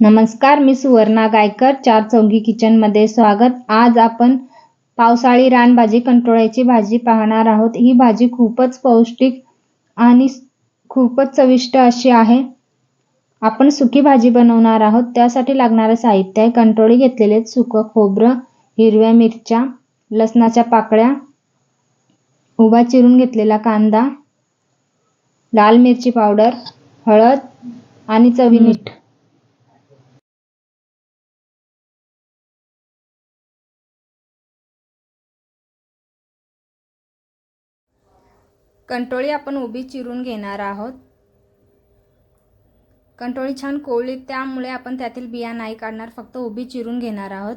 नमस्कार मी सुवर्णा गायकर चार चौघी किचनमध्ये स्वागत. आज आपण पावसाळी रानभाजी कंटोळ्याची भाजी पाहणार आहोत. ही भाजी खूपच पौष्टिक आणि खूपच चविष्ट अशी आहे. आपण सुकी भाजी बनवणार आहोत. त्यासाठी लागणारं साहित्य आहे. कंटोळी घेतलेले सुकं खोबरं हिरव्या मिरच्या लसणाच्या पाकळ्या उभा चिरून घेतलेला कांदा लाल मिरची पावडर हळद आणि चवीमीठ कंटोळी आपण उभी चिरून घेणार आहोत. कंटोळी छान कोळली त्यामुळे आपण त्यातील बिया नाही काढणार फक्त उभी चिरून घेणार आहोत.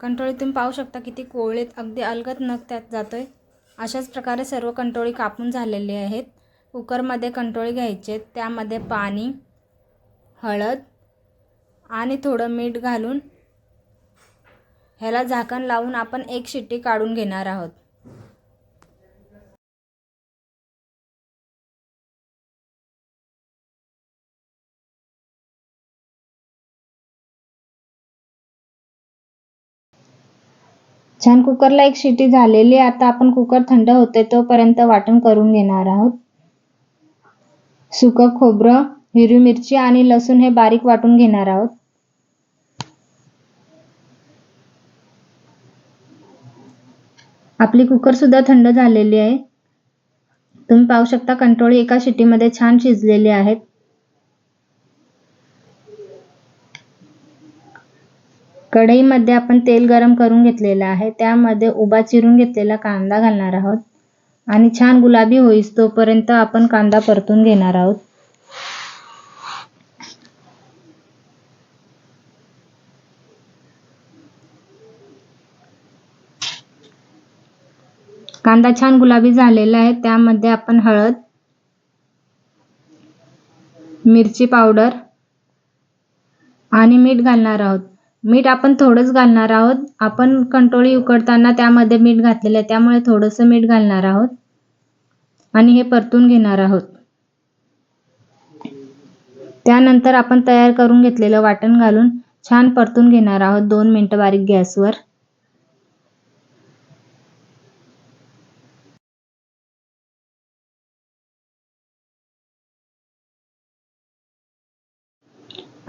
कंटोळी तुम्ही पाहू शकता किती कोवळीत अगदी अलगत नग त्यात जातोय. अशाच प्रकारे सर्व कंटोळी कापून झालेली आहेत. कुकरमध्ये कंटोळी घ्यायचे त्यामध्ये पाणी हळद आणि थोडं मीठ घालून ह्याला झाकण लावून आपण एक शिट्टी काढून घेणार आहोत. छान कुकरला एक शिटी झालेली आता आपण कुकर थंड होते तोपर्यंत वाटण करून घेणार आहोत. सुकं खोबरं हिरवी मिरची आणि लसूण हे बारीक वाटून घेणार आहोत. आपली कुकर सुद्धा थंड झालेली आहे. तुम्ही पाहू शकता कंटोळी एका शिटीमध्ये छान शिजलेली आहेत. कढईमध्ये आपण तेल गरम करून घेतलेलं आहे. त्यामध्ये उभा चिरून घेतलेला कांदा घालणार आहोत. आणि छान गुलाबी होईस तोपर्यंत आपण कांदा परतून घेणार आहोत. कांदा छान गुलाबी झालेला आहे. त्यामध्ये आपण हळद मिरची पावडर आणि मीठ घालणार आहोत. मीठ आपण थोडंच घालणार आहोत. आपण कंटोळी उकडताना त्यामध्ये मीठ घातलेलं आहे. त्यामुळे थोडंसं मीठ घालणार आहोत. आणि हे परतून घेणार आहोत. त्यानंतर आपण तयार करून घेतलेलं वाटण घालून छान परतून घेणार आहोत. दोन मिनटं बारीक गॅसवर.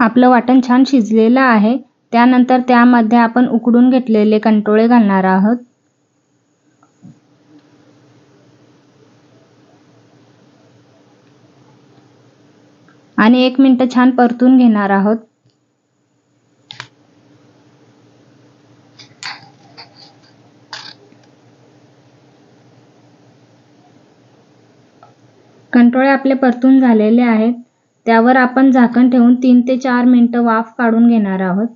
आपलं वाटण छान शिजलेलं आहे त्यानंतर त्यामध्ये आपण उकडून घेतलेले कंटोळे घालणार आहोत. आणि एक मिनटं छान परतून घेणार आहोत. कंटोळे आपले परतून झालेले आहेत. त्यावर आपण झाकण ठेवून तीन ते चार मिनटं वाफ काढून घेणार आहोत.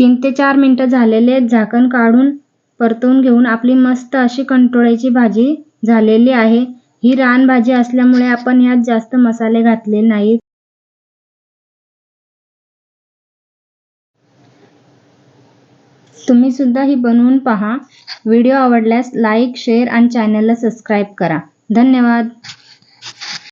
तीन ते चार मिनटं झालेले झाकण काढून परतवून घेऊन आपली मस्त अशी कंटोळ्याची भाजी झालेली आहे. ही रानभाजी असल्यामुळे आपण ह्यात जास्त मसाले घातले नाहीत. तुम्ही सुद्धा ही बनवून पहा. व्हिडिओ आवडल्यास लाईक शेअर आणि चॅनलला सबस्क्राईब करा. धन्यवाद.